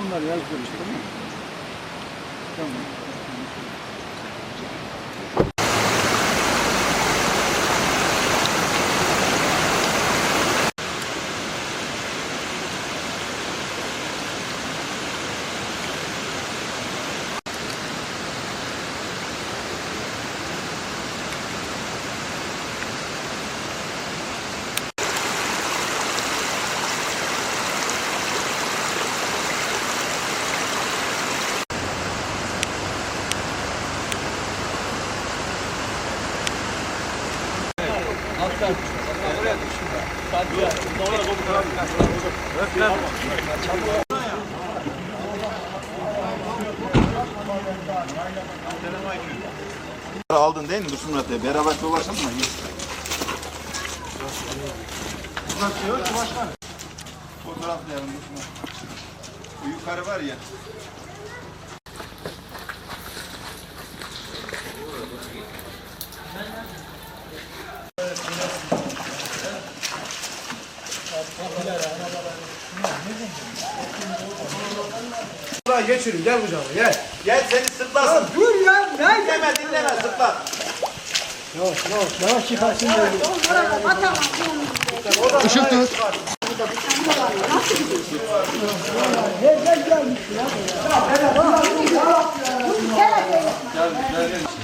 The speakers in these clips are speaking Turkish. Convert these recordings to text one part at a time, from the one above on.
Onlar yazdım işte. Tamam Aldın değil mi Dursun Murat Bey? Beraber dolaşalım mı? Fotoğraflayalım Dursun Murat. Bu yukarı var ya. Ulan geçirin gel kucağıma gel. Gel seni sırtlasın. Dur ya ne? Dinleme dinleme sırtlan. Yavaş yavaş yavaş çıkarsın böyle. Işık tut. O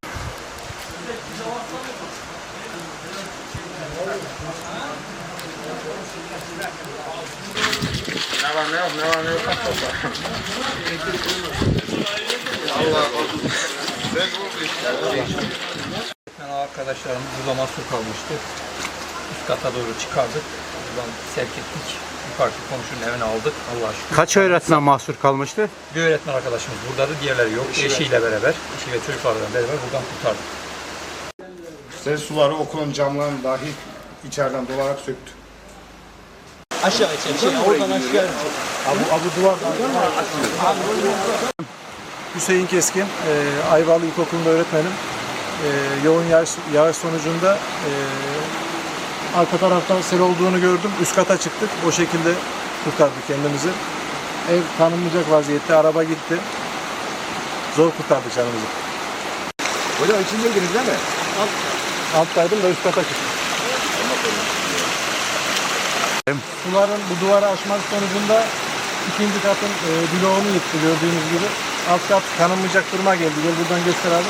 Yani arkadaşlarımız burada mahsur kalmıştı. Üst kata doğru çıkardık. Buradan sevk ettik. Yukarıki komşunun evine aldık. Allah'a şükür. Kaç öğretmen mahsur kalmıştı? Bir öğretmen arkadaşımız buradaydı. Diğerleri yok. Eşiyle beraber, eşi ve çocuklarla beraber buradan kurtardık. Sel suları okulun camlarını dahi içeriden dolarak söktü. Hüseyin Keskin, e, Ayvalı İlkokulu'nda öğretmenim. E, yoğun yağış, yağış sonucunda e, arka taraftan sel olduğunu gördüm. Üst kata çıktık. O şekilde kurtardık kendimizi. Ev tanınmayacak vaziyette. Araba gitti. Zor kurtardık canımızı. Hocam içindeydiniz değil mi? Alttaydım da üst kata çıktım. Suların bu duvarı aşması sonucunda ikinci katın e, bloğunu yıktı gördüğünüz gibi. Alt kat tanınmayacak duruma geldi. Gel buradan göster.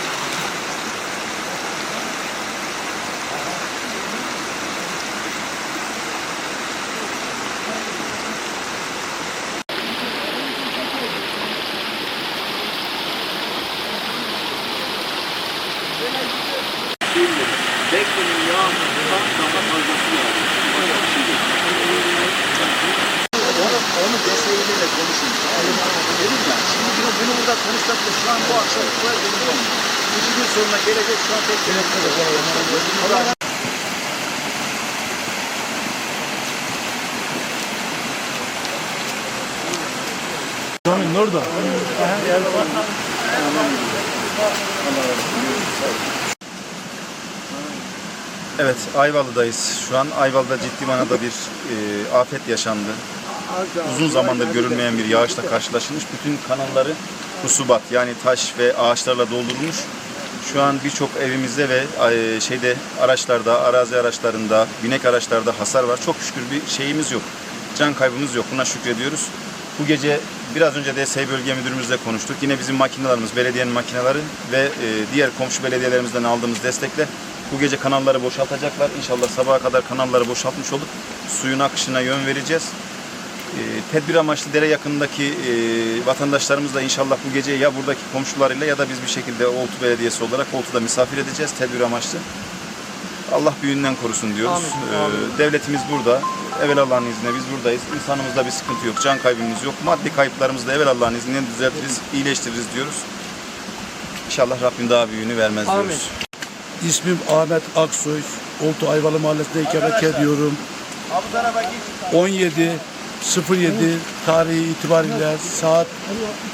Da şu an bu akşam yok. İki gün sonra gelecek şu an tek gelecek. Canım orada. Evet, Ayvalı'dayız. Şu an Ayvalı'da ciddi manada bir e, afet yaşandı. Uzun zamandır görülmeyen bir yağışla karşılaşılmış. Bütün kanalları husubat yani taş ve ağaçlarla doldurulmuş. Şu an birçok evimizde ve e, şeyde araçlarda, arazi araçlarında, binek araçlarda hasar var. Çok şükür bir şeyimiz yok. Can kaybımız yok. Buna şükrediyoruz. Bu gece biraz önce de SEY Bölge Müdürümüzle konuştuk. Yine bizim makinelerimiz, belediyenin makineleri ve e, diğer komşu belediyelerimizden aldığımız destekle bu gece kanalları boşaltacaklar. İnşallah sabaha kadar kanalları boşaltmış olup suyun akışına yön vereceğiz. E, tedbir amaçlı dere yakınındaki e, vatandaşlarımız da inşallah bu gece ya buradaki komşularıyla ya da biz bir şekilde Oltu Belediyesi olarak Oltu'da misafir edeceğiz tedbir amaçlı. Allah büyüğünden korusun diyoruz. Ee, devletimiz burada. Evvel Allah'ın izniyle biz buradayız. İnsanımızda bir sıkıntı yok. Can kaybımız yok. Maddi kayıplarımızı da evvel Allah'ın izniyle düzeltiriz, iyileştiririz diyoruz. İnşallah Rabbim daha büyüğünü vermez diyoruz. İsmim Ahmet Aksoy. Oltu Ayvalı Mahallesi'nde ikamet ediyorum. 17 07 tarihi itibariyle saat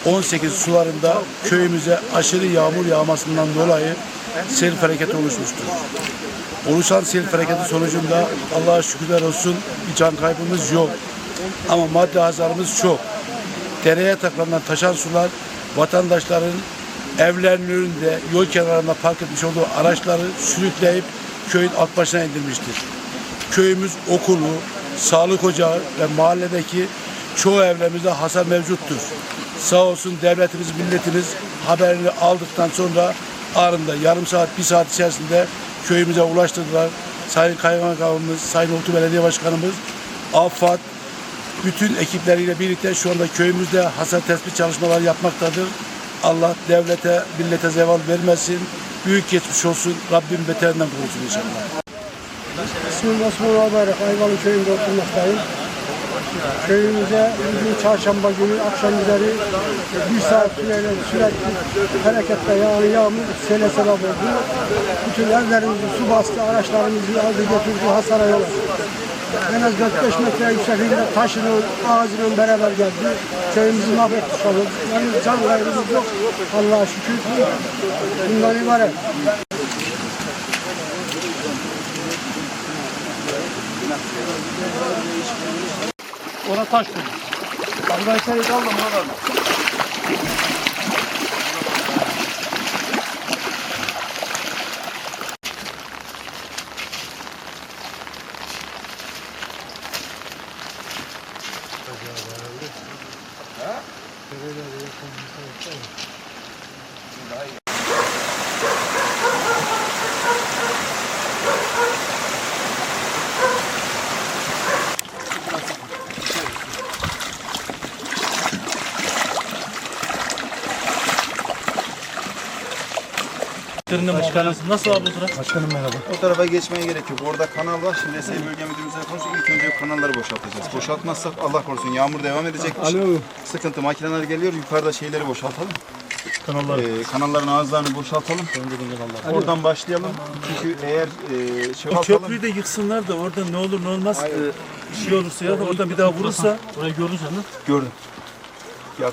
18 sularında köyümüze aşırı yağmur yağmasından dolayı sel felaketi oluşmuştur. Oluşan sel felaketi sonucunda Allah'a şükürler olsun bir can kaybımız yok. Ama maddi hasarımız çok. Dereye takılan taşan sular vatandaşların evlerinin önünde yol kenarında park etmiş olduğu araçları sürükleyip köyün alt başına indirmiştir. Köyümüz okulu, sağlık ocağı ve mahalledeki çoğu evlerimizde hasar mevcuttur. Sağ olsun devletimiz, milletimiz haberini aldıktan sonra anında yarım saat, bir saat içerisinde köyümüze ulaştırdılar. Sayın Kaymakamımız, Sayın Oltu Belediye Başkanımız, AFAD, bütün ekipleriyle birlikte şu anda köyümüzde hasar tespit çalışmaları yapmaktadır. Allah devlete, millete zeval vermesin. Büyük geçmiş olsun. Rabbim beterinden korusun inşallah. İsmim Osman Albayrak. Ayvalı köyünde oturmaktayım. Köyümüze bugün çarşamba günü akşam üzeri bir saat süreyle sürekli hareketle yağan yağmur sele sebep oldu. Bütün evlerimizi su bastı, araçlarımızı aldı götürdü, hasara yol. En az 4-5 metre yüksekliğinde taşının ağzının beraber geldi. Köyümüzü mahvetti şu an. Yani can kaybımız yok. Allah'a şükür. Bundan ibaret. Ona taş koy. Arkadaşlar kaldım buradan. Başkanım. Nasıl abi bu Başkanım merhaba. O tarafa geçmeye gerek yok. Orada kanal var. Şimdi Esey Bölge Müdürümüzle konuştuk. İlk önce kanalları boşaltacağız. Boşaltmazsak Allah korusun yağmur devam edecekmiş. Alo. Sıkıntı makineler geliyor. Yukarıda şeyleri boşaltalım. Kanallar. kanalların ağızlarını boşaltalım. Oradan başlayalım. Çünkü eğer e, şey O yapalım. köprüyü de yıksınlar da orada ne olur ne olmaz e, şey olursa ya da oradan bir daha vurursa Orayı gördün sen mi? Gördüm. Ya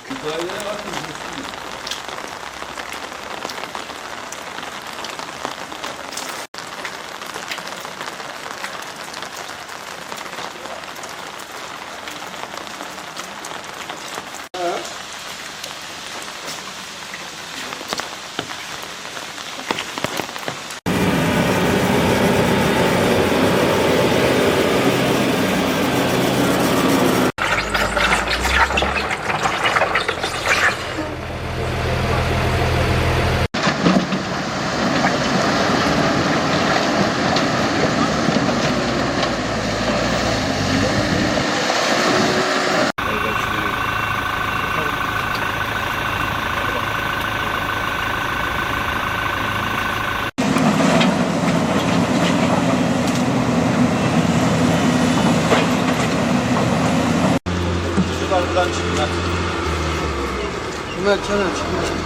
그러니까 저는 지금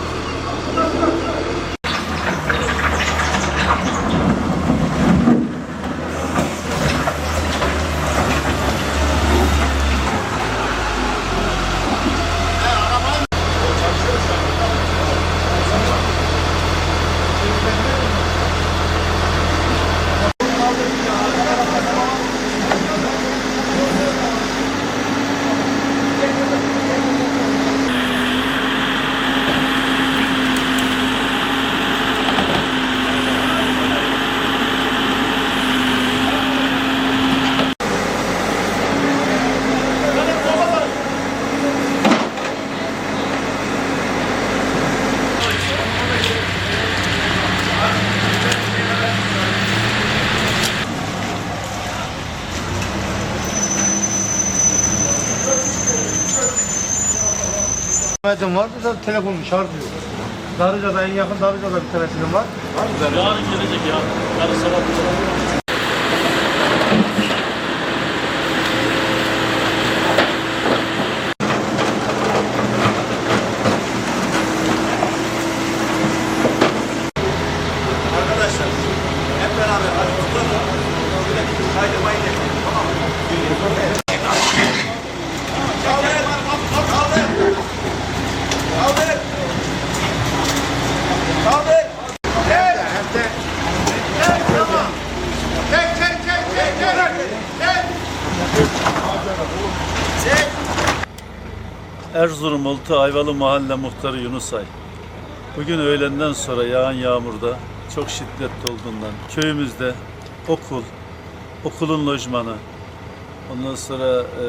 Zaten vardı da telefonum şarj yok. Darıca'da en yakın Darıca'da bir tanesinin var. Yarın gelecek ya. Yarın sabah. Arkadaşlar hep beraber hadi tutalım. Şöyle bir kaydırmayı deneyelim tamam mı? Kaldır. Kaldır. Kaldır. Kaldır. Gel. Gel tamam. Çek çek çek çek çek. Çek. Çek. Erzurum Oltu Ayvalı Mahalle Muhtarı Yunus Ay. Bugün öğlenden sonra yağan yağmurda çok şiddetli olduğundan köyümüzde okul, okulun lojmanı, ondan sonra e,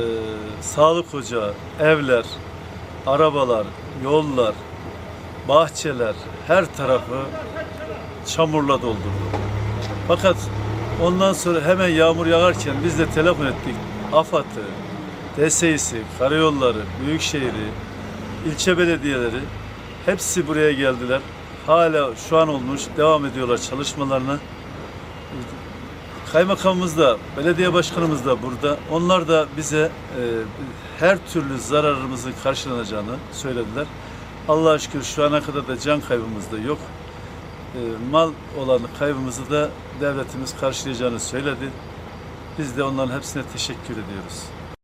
sağlık ocağı, evler, arabalar, yollar, bahçeler her tarafı çamurla doldurdu. Fakat ondan sonra hemen yağmur yağarken biz de telefon ettik. AFAD'ı, DSİ'si, karayolları, büyükşehiri, ilçe belediyeleri hepsi buraya geldiler. Hala şu an olmuş, devam ediyorlar çalışmalarına. Kaymakamımız da, belediye başkanımız da burada. Onlar da bize e, her türlü zararımızın karşılanacağını söylediler. Allah'a şükür şu ana kadar da can kaybımız da yok. E, mal olan kaybımızı da devletimiz karşılayacağını söyledi. Biz de onların hepsine teşekkür ediyoruz.